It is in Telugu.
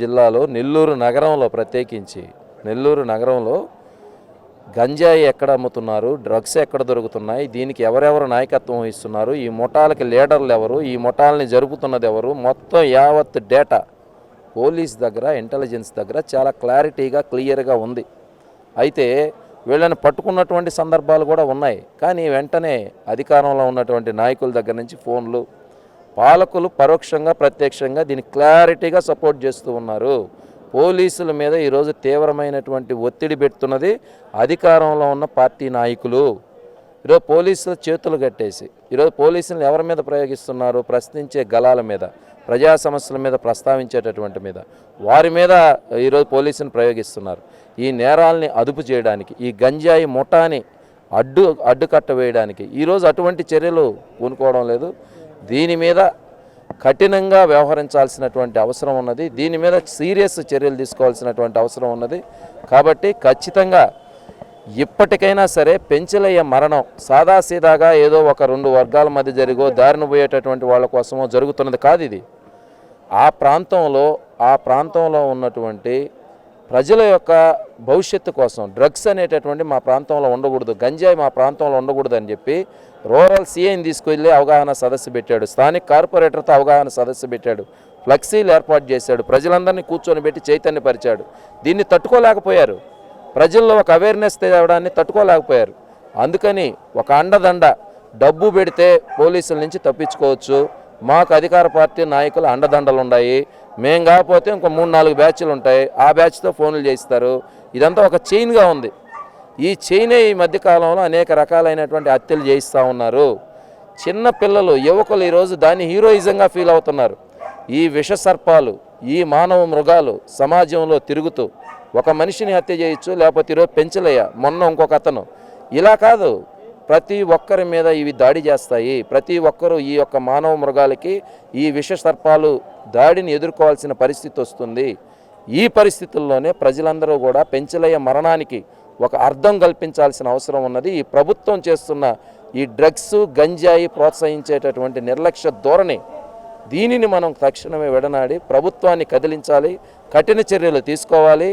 జిల్లాలో నెల్లూరు నగరంలో ప్రత్యేకించి నెల్లూరు నగరంలో గంజాయి ఎక్కడ అమ్ముతున్నారు డ్రగ్స్ ఎక్కడ దొరుకుతున్నాయి దీనికి ఎవరెవరు నాయకత్వం వహిస్తున్నారు ఈ ముఠాలకి లీడర్లు ఎవరు ఈ ముఠాలని జరుపుతున్నది ఎవరు మొత్తం యావత్ డేటా పోలీస్ దగ్గర ఇంటెలిజెన్స్ దగ్గర చాలా క్లారిటీగా క్లియర్గా ఉంది. అయితే వీళ్ళని పట్టుకున్నటువంటి సందర్భాలు కూడా ఉన్నాయి. కానీ వెంటనే అధికారంలో ఉన్నటువంటి నాయకుల దగ్గర నుంచి ఫోన్లు పాలకులు పరోక్షంగా ప్రత్యక్షంగా దీన్ని క్లారిటీగా సపోర్ట్ చేస్తూ ఉన్నారు. పోలీసుల మీద ఈరోజు తీవ్రమైనటువంటి ఒత్తిడి పెడుతున్నది అధికారంలో ఉన్న పార్టీ నాయకులు. ఈరోజు పోలీసులు చేతులు కట్టేసి ఈరోజు పోలీసులను ఎవరి మీద ప్రయోగిస్తున్నారు ప్రశ్నించే గలాల మీద ప్రజా సమస్యల మీద ప్రస్తావించేటటువంటి మీద వారి మీద ఈరోజు పోలీసుని ప్రయోగిస్తున్నారు. ఈ నేరాలని అదుపు చేయడానికి ఈ గంజాయి ముఠాని అడ్డు అడ్డుకట్ట వేయడానికి ఈరోజు అటువంటి చర్యలు పూనుకోవడం లేదు. దీని మీద కఠినంగా వ్యవహరించాల్సినటువంటి అవసరం ఉన్నది. దీని మీద సీరియస్ చర్యలు తీసుకోవాల్సినటువంటి అవసరం ఉన్నది. కాబట్టి ఖచ్చితంగా ఇప్పటికైనా సరే పెంచలయ్య మరణం సాదాసీదాగా ఏదో ఒక రెండు వర్గాల మధ్య జరిగో దారిన పోయేటటువంటి వాళ్ళ కోసమో జరుగుతున్నది కాదు ఇది. ఆ ప్రాంతంలో ఆ ప్రాంతంలో ఉన్నటువంటి ప్రజల యొక్క భవిష్యత్తు కోసం డ్రగ్స్ అనేటటువంటి మా ప్రాంతంలో ఉండకూడదు. గంజాయి మా ప్రాంతంలో ఉండకూడదు అని చెప్పి రూరల్ సీఎం తీసుకువెళ్ళి అవగాహన సదస్సు పెట్టాడు. స్థానిక కార్పొరేటర్తో అవగాహన సదస్సు పెట్టాడు. ఫ్లెక్సీలు ఏర్పాటు చేశాడు. ప్రజలందరినీ కూర్చొని పెట్టి చైతన్యపరిచాడు. దీన్ని తట్టుకోలేకపోయారు. ప్రజల్లో ఒక అవేర్నెస్ తేవడాన్ని తట్టుకోలేకపోయారు. అందుకని ఒక అండదండ డబ్బు పెడితే పోలీసుల నుంచి తప్పించుకోవచ్చు. మాకు అధికార పార్టీ నాయకులు అండదండలు ఉన్నాయి మేం కాకపోతే ఇంకో మూడు నాలుగు బ్యాచ్లు ఉంటాయి ఆ బ్యాచ్తో ఫోన్లు చేయిస్తారు. ఇదంతా ఒక చైన్గా ఉంది. ఈ చైనే ఈ మధ్యకాలంలో అనేక రకాలైనటువంటి హత్యలు చేయిస్తూ ఉన్నారు. చిన్న పిల్లలు యువకులు ఈరోజు దాన్ని హీరోయిజంగా ఫీల్ అవుతున్నారు. ఈ విష సర్పాలు ఈ మానవ మృగాలు సమాజంలో తిరుగుతూ ఒక మనిషిని హత్య చేయొచ్చు లేకపోతే ఈరోజు పెంచలేయ. మొన్న ఇంకొక అతను. ఇలా కాదు. ప్రతి ఒక్కరి మీద ఇవి దాడి చేస్తాయి. ప్రతి ఒక్కరూ ఈ యొక్క మానవ మృగాలకి ఈ విష సర్పాలు దాడిని ఎదుర్కోవాల్సిన పరిస్థితి వస్తుంది. ఈ పరిస్థితుల్లోనే ప్రజలందరూ కూడా పెంచలయ్య మరణానికి ఒక అర్థం కల్పించాల్సిన అవసరం ఉన్నది. ఈ ప్రభుత్వం చేస్తున్న ఈ డ్రగ్స్ గంజాయి ప్రోత్సహించేటటువంటి నిర్లక్ష్య ధోరణి దీనిని మనం తక్షణమే విడనాడి ప్రభుత్వాన్ని కదిలించాలి కఠిన చర్యలు తీసుకోవాలి.